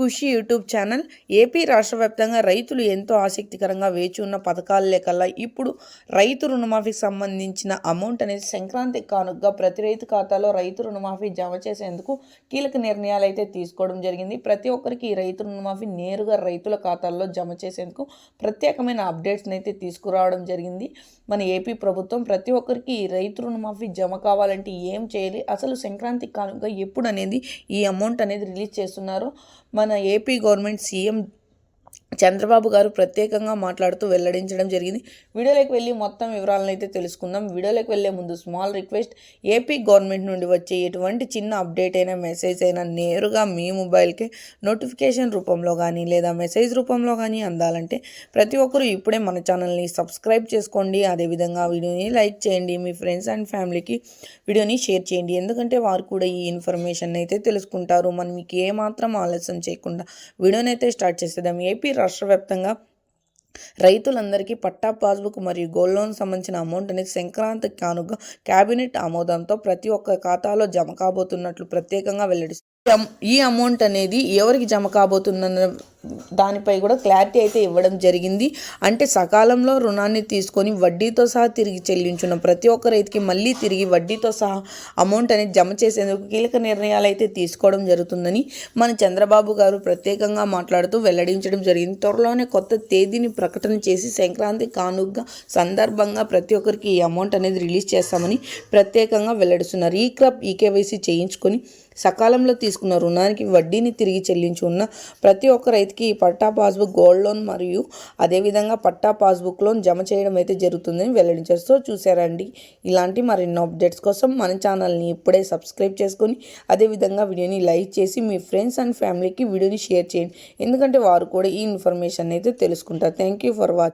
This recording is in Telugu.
Krishi YouTube channel. AP రాష్ట్ర వ్యాప్తంగా రైతులు ఎంతో ఆసక్తికరంగా వేచి ఉన్న పథకాలే కల్లా ఇప్పుడు రైతు రుణమాఫీకి సంబంధించిన అమౌంట్ అనేది సంక్రాంతి కానుకగా ప్రతి రైతు ఖాతాలో రైతు రుణమాఫీ జమ చేసేందుకు కీలక నిర్ణయాలు అయితే తీసుకోవడం జరిగింది. ప్రతి ఒక్కరికి ఈ రైతు రుణమాఫీ నేరుగా రైతుల ఖాతాల్లో జమ చేసేందుకు ప్రత్యేకమైన అప్డేట్స్ని అయితే తీసుకురావడం జరిగింది. మన ఏపీ ప్రభుత్వం ప్రతి ఒక్కరికి ఈ రైతు రుణమాఫీ జమ కావాలంటే ఏం చేయాలి? అసలు సంక్రాంతి కానుక ఎప్పుడు అనేది ఈ అమౌంట్ అనేది రిలీజ్ చేస్తున్నారు? మన ఏపీ గవర్నమెంట్ సీఎం చంద్రబాబు గారు ప్రత్యేకంగా మాట్లాడుతూ వెల్లడించడం జరిగింది. వీడియోలోకి వెళ్ళి మొత్తం వివరాలను అయితే తెలుసుకుందాం. వీడియోలోకి వెళ్ళే ముందు స్మాల్ రిక్వెస్ట్ ఏపీ గవర్నమెంట్ నుండి వచ్చే ఎటువంటి చిన్న అప్డేట్ అయినా మెసేజ్ అయినా నేరుగా మీ మొబైల్కి నోటిఫికేషన్ రూపంలో కానీ లేదా మెసేజ్ రూపంలో కానీ అందాలంటే ప్రతి ఒక్కరూ ఇప్పుడే మన ఛానల్ని సబ్స్క్రైబ్ చేసుకోండి. అదేవిధంగా వీడియోని లైక్ చేయండి. మీ ఫ్రెండ్స్ అండ్ ఫ్యామిలీకి వీడియోని షేర్ చేయండి. ఎందుకంటే వారు కూడా ఈ ఇన్ఫర్మేషన్ అయితే తెలుసుకుంటారు. మనం మీకు ఏమాత్రం ఆలస్యం చేయకుండా వీడియోని అయితే స్టార్ట్ చేసేద్దాం. ఏపీ రాష్ట్ర వ్యాప్తంగా రైతులందరికీ పట్టా పాస్బుక్ మరియు గోల్డ్ లోన్ సంబంధించిన అమౌంట్ అనేది సంక్రాంతి కానుక కేబినెట్ ఆమోదంతో ప్రతి ఒక్క ఖాతాలో జమ కాబోతున్నట్లు ప్రత్యేకంగా వెల్లడిస్తారు ఈ అమౌంట్ అనేది ఎవరికి జమ కాబోతుందన్న దానిపై కూడా క్లారిటీ అయితే ఇవ్వడం జరిగింది. అంటే సకాలంలో రుణాన్ని తీసుకొని వడ్డీతో సహా తిరిగి చెల్లించున్న ప్రతి ఒక్క రైతుకి మళ్ళీ తిరిగి వడ్డీతో సహా అమౌంట్ అనేది జమ చేసేందుకు కీలక నిర్ణయాలు అయితే తీసుకోవడం జరుగుతుందని మన చంద్రబాబు గారు ప్రత్యేకంగా మాట్లాడుతూ వెల్లడించడం జరిగింది. త్వరలోనే కొత్త తేదీని ప్రకటన చేసి సంక్రాంతి కానుగ్గా సందర్భంగా ప్రతి ఒక్కరికి ఈ అమౌంట్ అనేది రిలీజ్ చేస్తామని ప్రత్యేకంగా వెల్లడిస్తున్నారు. ఈ క్రాప్ ఈకేవైసీ చేయించుకొని సకాలంలో తీసుకున్న రుణానికి వడ్డీని తిరిగి చెల్లించి ఉన్న ప్రతి ఒక్క రైతు రైతుకి ఈ పట్టా పాస్బుక్ గోల్డ్ లోన్ మరియు అదేవిధంగా పట్టా పాస్బుక్ లోన్ జమ చేయడం అయితే జరుగుతుందని వెల్లడించారు. సో చూసారండి ఇలాంటి మరిన్ని అప్డేట్స్ కోసం మన ఛానల్ని ఇప్పుడే సబ్స్క్రైబ్ చేసుకొని అదేవిధంగా వీడియోని లైక్ చేసి మీ ఫ్రెండ్స్ అండ్ ఫ్యామిలీకి వీడియోని షేర్ చేయండి. ఎందుకంటే వారు కూడా ఈ ఇన్ఫర్మేషన్ అయితే తెలుసుకుంటారు. Thank you for watching